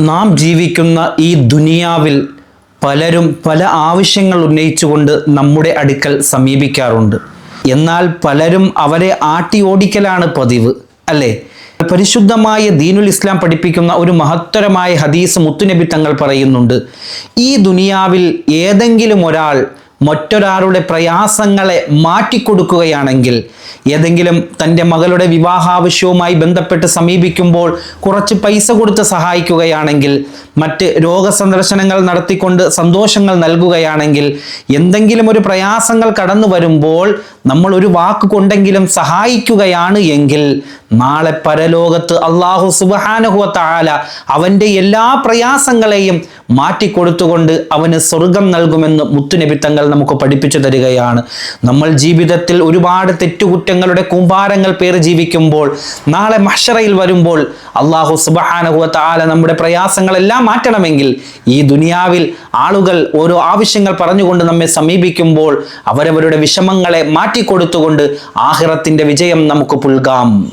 നാം ജീവിക്കുന്ന ഈ ദുനിയാവിൽ പലരും പല ആവശ്യങ്ങൾ ഉന്നയിച്ചുകൊണ്ട് നമ്മുടെ അടുക്കൽ സമീപിക്കാറുണ്ട്. എന്നാൽ പലരും അവരെ ആട്ടി ഓടിക്കലാണ് പതിവ് അല്ലേ? പരിശുദ്ധമായ ദീനുൽ ഇസ്ലാം പഠിപ്പിക്കുന്ന ഒരു മഹത്തരമായ ഹദീസ് മുത്തുനബി തങ്ങൾ പറയുന്നുണ്ട് ഈ ദുനിയാവിൽ ഏതെങ്കിലും ഒരാൾ മറ്റൊരാളുടെ പ്രയാസങ്ങളെ മാറ്റിക്കൊടുക്കുകയാണെങ്കിൽ ഏതെങ്കിലും തന്റെ മകളുടെ വിവാഹാവശ്യവുമായി ബന്ധപ്പെട്ട് സമീപിക്കുമ്പോൾ കുറച്ച് പൈസ കൊടുത്ത് സഹായിക്കുകയാണെങ്കിൽ മറ്റ് രോഗസന്ദർശനങ്ങൾ നടത്തിക്കൊണ്ട് സന്തോഷങ്ങൾ നൽകുകയാണെങ്കിൽ എന്തെങ്കിലും ഒരു പ്രയാസങ്ങൾ കടന്നു വരുമ്പോൾ നമ്മൾ ഒരു വാക്ക് കൊണ്ടെങ്കിലും സഹായിക്കുകയാണ് എങ്കിൽ നാളെ പരലോകത്ത് അള്ളാഹു സുബാനുഹുവ താല അവന്റെ എല്ലാ പ്രയാസങ്ങളെയും മാറ്റിക്കൊടുത്തുകൊണ്ട് അവന് സ്വർഗം നൽകുമെന്ന് മുത്തുനബി തങ്ങൾ നമുക്ക് പഠിപ്പിച്ചു തരികയാണ്. നമ്മൾ ജീവിതത്തിൽ ഒരുപാട് തെറ്റുകുറ്റങ്ങളുടെ കൂമ്പാരങ്ങൾ പേർ ജീവിക്കുമ്പോൾ നാളെ മഷറയിൽ വരുമ്പോൾ അള്ളാഹു സുബഹാനഹുവ താല നമ്മുടെ പ്രയാസങ്ങളെല്ലാം മാറ്റണമെങ്കിൽ ഈ ദുനിയാവിൽ ആളുകൾ ഓരോ ആവശ്യങ്ങൾ പറഞ്ഞുകൊണ്ട് നമ്മെ സമീപിക്കുമ്പോൾ അവരവരുടെ വിഷമങ്ങളെ മാറ്റിക്കൊടുത്തുകൊണ്ട് ആഹിറത്തിന്റെ വിജയം നമുക്ക് പുൽകാം.